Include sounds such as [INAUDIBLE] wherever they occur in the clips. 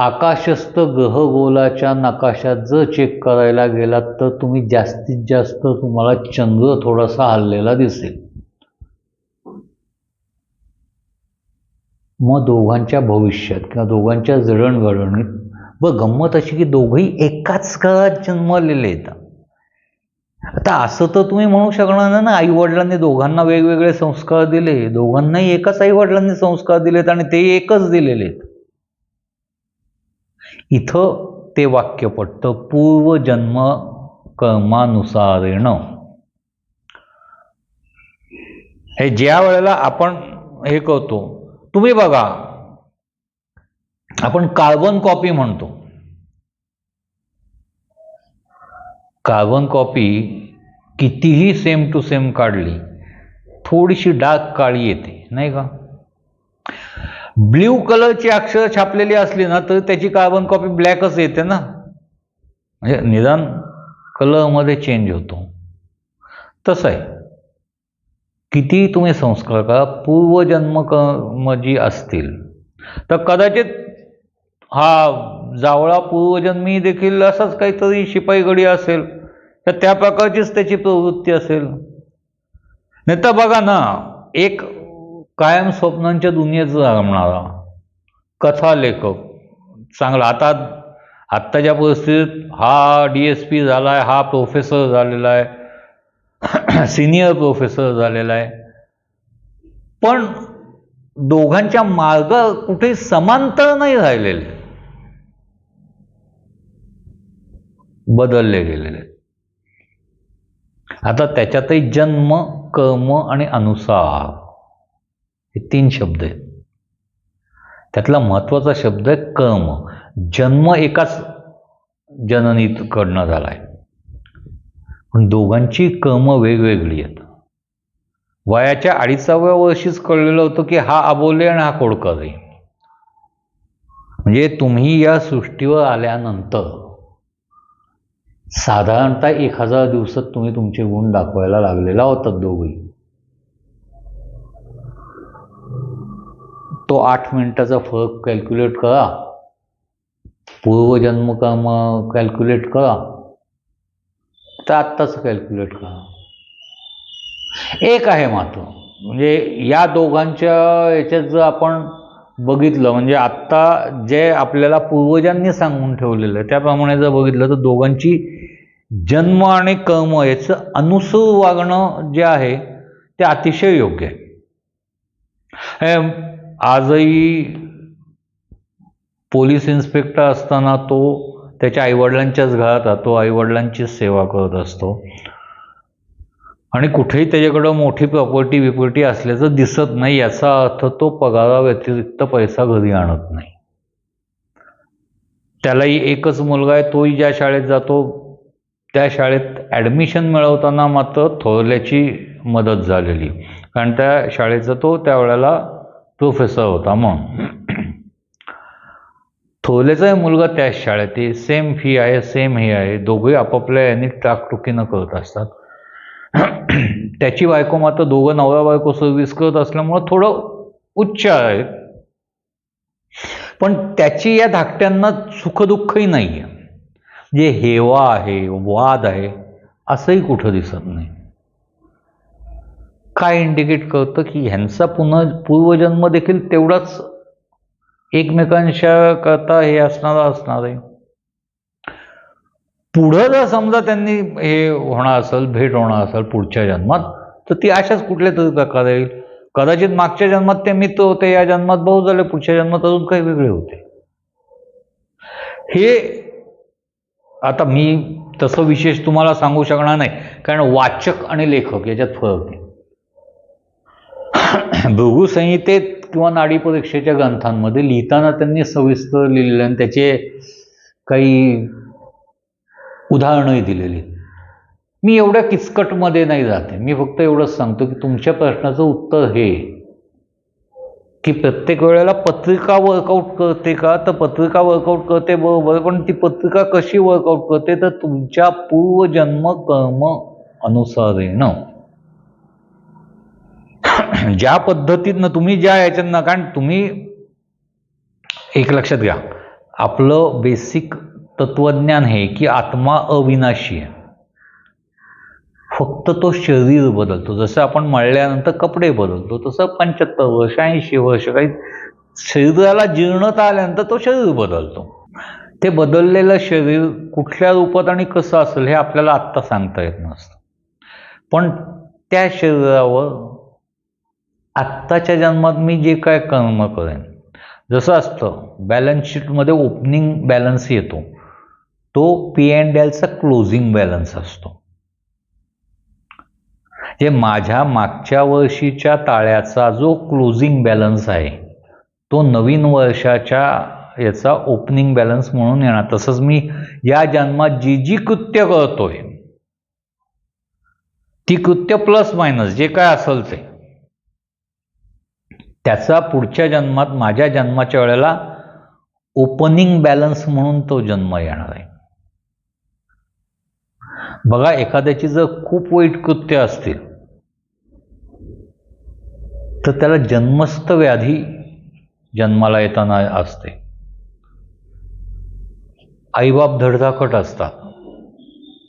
आकाशस्थ ग्रहगोलाच्या नकाशात जर चेक करायला गेलात तर तुम्ही जास्तीत जास्त तुम्हाला चंद्र थोडासा हल्लेला दिसेल. मग दोघांच्या भविष्यात किंवा दोघांच्या जडणघडणीत व गंमत अशी की दोघंही एकाच काळात जन्मलेले आहेत. आता असं तर तुम्ही म्हणू शकणार ना आई वडिलांनी दोघांना वेगवेगळे संस्कार दिले. दोघांनाही एकाच आई वडिलांनी संस्कार दिलेत आणि ते एकच दिलेले आहेत. इथं ते वाक्य पडतं पूर्वजन्म कर्मानुसारेण. हे ज्या वेळेला आपण हे करतो तुम्ही बघा आपण कार्बन कॉपी म्हणतो. कार्बन कॉपी कितीही सेम टू सेम काढली थोडीशी डार्क काळी येते नाही का? ब्ल्यू कलरची अक्षर छापलेली असली ना तर त्याची कार्बन कॉपी ब्लॅकच येते ना. म्हणजे निदान कलरमध्ये चेंज होतो. तसं आहे. किती तुम्ही संस्कार करा पूर्वजन्म कर्म जी असतील तर कदाचित हा जावळा पूर्वजन्मी देखील असाच काहीतरी शिपाईगडी असेल तर त्या प्रकारचीच त्याची प्रवृत्ती असेल. नाही तर बघा ना एक कायम स्वप्नांच्या दुनियेत रमणारा कथा लेखक चांगला. आता आत्ताच्या परिस्थितीत हा डी एस पी झाला आहे हा प्रोफेसर झालेला आहे [CLEARS THROAT] सिनियर प्रोफेसर झालेला आहे. पण दोघांच्या मार्ग कुठे समांतर नाही राहिलेले. बदलले गेलेले. आता त्याच्यातही जन्म कर्म आणि अनुसार. हे तीन शब्द आहेत. त्यातला महत्त्वाचा शब्द आहे कर्म. जन्म एकाच जननीत कडनं झाला आहे पण दोघांची कर्म वेगवेगळी आहेत. वयाच्या अडीचाव्या वर्षीच कळलेलं होतं की हा आबोले आणि हा कोडकर आहे. म्हणजे तुम्ही या सृष्टीवर आल्यानंतर साधारणतः एक हजार दिवसात तुम्ही तुमचे गुण दाखवायला लागलेला होतात दोघही. तो आठ मिनिटाचा फरक कॅल्क्युलेट करा. पूर्वजन्म कर्म कॅल्क्युलेट करा. तर आत्ताचं कॅल्क्युलेट करा. एक आहे मात्र म्हणजे या दोघांच्या याच्यात जर आपण बघितलं म्हणजे आत्ता जे आपल्याला पूर्वजांनी सांगून ठेवलेलं आहे त्याप्रमाणे जर बघितलं तर दोघांची जन्म आणि कर्म याचं अनुसूर वागणं जे आहे ते अतिशय योग्य आहे. आजही पोलीस इन्स्पेक्टर असताना तो त्याच्या आईवडिलांच्याच घरात राहतो आईवडिलांचीच सेवा करत असतो. आणि कुठेही त्याच्याकडं मोठी प्रॉपर्टी विपर्टी असल्याचं दिसत नाही याचा अर्थ तो पगाराव्यतिरिक्त पैसा घरी आणत नाही. त्यालाही एकच मुलगा आहे तोही ज्या शाळेत जातो त्या शाळेत ॲडमिशन मिळवताना मात्र थोरल्याची मदत झालेली. कारण त्या शाळेचा तो त्यावेळेला प्रोफेसर होता मग. थोरल्याचाही मुलगा त्याच शाळेत आहे सेम फी आहे सेम हे आहे. दोघे आपापल्या यांनी टाकटुकीनं करत असतात. त्याची बायको मात्र दोघं नवरा बायको सर्व्हिस करत असल्यामुळं थोडं उच्च आहे. पण त्याची या धाकट्यांना सुखदुःखही नाही आहे जे हेवा आहे वाद आहे असंही कुठं दिसत नाही. काय इंडिकेट करतं की ह्यांचा पुन्हा पूर्वजन्म देखील तेवढाच एकमेकांच्या करता हे असणारा असणार आहे. पुढं जर समजा त्यांनी हे होणार असेल भेट होणार असेल पुढच्या जन्मात तर ती अशाच कुठल्या तरी प्रकारे येईल. कदाचित मागच्या जन्मात ते मित्र होते या जन्मात भाऊ झाले पुढच्या जन्मात अजून काही वेगळे होते. हे आता मी तसं विशेष तुम्हाला सांगू शकणार नाही कारण वाचक आणि लेखक याच्यात फरक [CLEARS THROAT] आहे भृगुसंहितेत किंवा नाडी परीक्षेच्या ग्रंथांमध्ये लिहिताना त्यांनी सविस्तर लिहिलेलं आणि त्याचे काही उदाहरणंही दिलेली. मी एवढ्या किचकटमध्ये नाही जाते. मी फक्त एवढंच सांगतो की तुमच्या प्रश्नाचं उत्तर हे. की प्रत्येक वेळेला पत्रिका वर्कआउट करते का? तर पत्रिका वर्कआउट करते बरोबर पण ती पत्रिका कशी वर्कआउट करते? तर तुमच्या पूर्वजन्म कर्म अनुसारेनं [CLEARS THROAT] ज्या पद्धतीनं तुम्ही ज्या याच्यातनं कारण तुम्ही एक लक्षात घ्या आपलं बेसिक तत्वज्ञान हे की आत्मा अविनाशी आहे. फक्त तो शरीर बदलतो. जसं आपण मळल्यानंतर कपडे बदलतो तसं पंच्याहत्तर वर्ष ऐंशी वर्ष काही शरीराला जीर्णता आल्यानंतर तो शरीर बदलतो. ते बदललेलं शरीर कुठल्या रूपात आणि कसं असेल हे आपल्याला आत्ता सांगता येत नसतं. पण त्या शरीरावर आत्ताच्या जन्मात मी जे काय कर्म करेन जसं असतं बॅलन्स शीटमध्ये ओपनिंग बॅलन्स येतो. तो पी अँड एलचा क्लोजिंग बॅलन्स असतो. जे माझ्या मागच्या वर्षीच्या ताळ्याचा जो क्लोजिंग बॅलन्स आहे तो नवीन वर्षाच्या याचा ओपनिंग बॅलन्स म्हणून येणार. तसंच मी या जन्मात जी जी कृत्य करतोय ती कृत्य प्लस मायनस जे काय असेल ते. त्याचा पुढच्या जन्मात माझ्या जन्माच्या वेळेला ओपनिंग बॅलन्स म्हणून तो जन्म येणार आहे. बघा एखाद्याची जर खूप वाईट कृत्य असतील तर त्याला जन्मस्थ व्याधी जन्माला येताना असते. आईबाप धडधाकट असतात.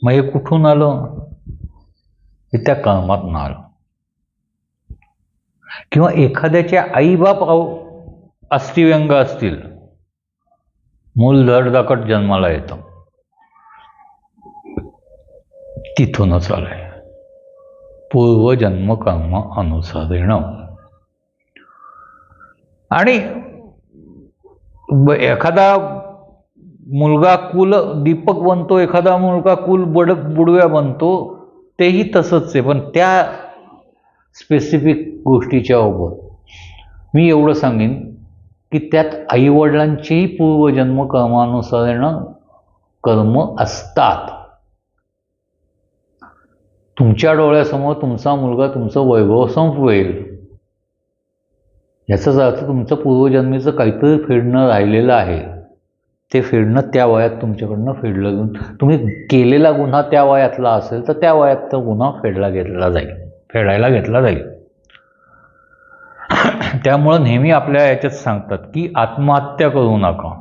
मग हे कुठून आलं? हे त्या कर्मातनं आलं. किंवा एखाद्याचे आईबाप अव- अस्थिव्यंग असतील मूल धडदाकट जन्माला येतं. तिथूनच आलंय. पूर्वजन्म कर्म अनुसारेण आणि एखादा मुलगा कुल दीपक बनतो एखादा मुलगा कुल बड बुडव्या बनतो तेही तसंच आहे पण त्या स्पेसिफिक गोष्टीच्या बाबत मी एवढं सांगेन की त्यात आईवडिलांचेही पूर्वजन्म कर्मानुसारेनं कर्म असतात. तुमच्या डोळ्यासमोर तुमचा मुलगा तुमचं वैभव संपवेल. याचाच अर्थ तुमचं पूर्वजन्मीचं काहीतरी फेडणं राहिलेलं आहे. ते फेडणं त्या वयात तुमच्याकडनं फेडलं. तुम्ही केलेला गुन्हा त्या वयातला असेल तर त्या वयात तो गुन्हा फेडला घेतला जाईल. फेडायला घेतला जाईल. [COUGHS] त्यामुळं नेहमी आपल्या याच्यात सांगतात की आत्महत्या करू नका.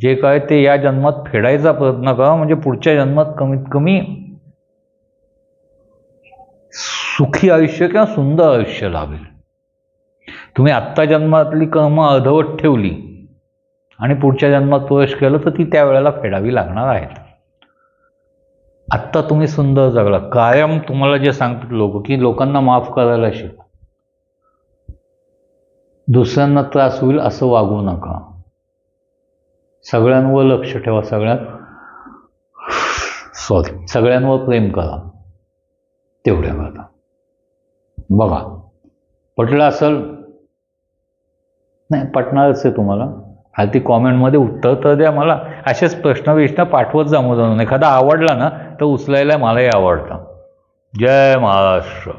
जे काय ते या जन्मात फेडायचा प्रयत्न करा म्हणजे पुढच्या जन्मात कमीत कमी सुखी आयुष्य किंवा सुंदर आयुष्य लाभेल. तुम्ही आत्ता जन्मातली कर्म अर्धवट ठेवली आणि पुढच्या जन्मात प्रवेश केलं तर ती त्यावेळेला फेडावी लागणार आहेत. आत्ता तुम्ही सुंदर जगला कायम तुम्हाला जे सांगतात लोक की लोकांना माफ करायला शिका. दुसऱ्यांना त्रास होईल असं वागू नका. सगळ्यांवर लक्ष ठेवा सगळ्यात सॉरी सगळ्यांवर प्रेम करा. तेवढ्या करता. बघा पटलं असेल? नाही पटणारच आहे तुम्हाला. हाती कॉमेंटमध्ये उत्तर तर द्या मला. असेच प्रश्न विश्न पाठवत जा म्हणून एखादा आवडला ना तर उचलायला मलाही आवडतं. जय महाराष्ट्र.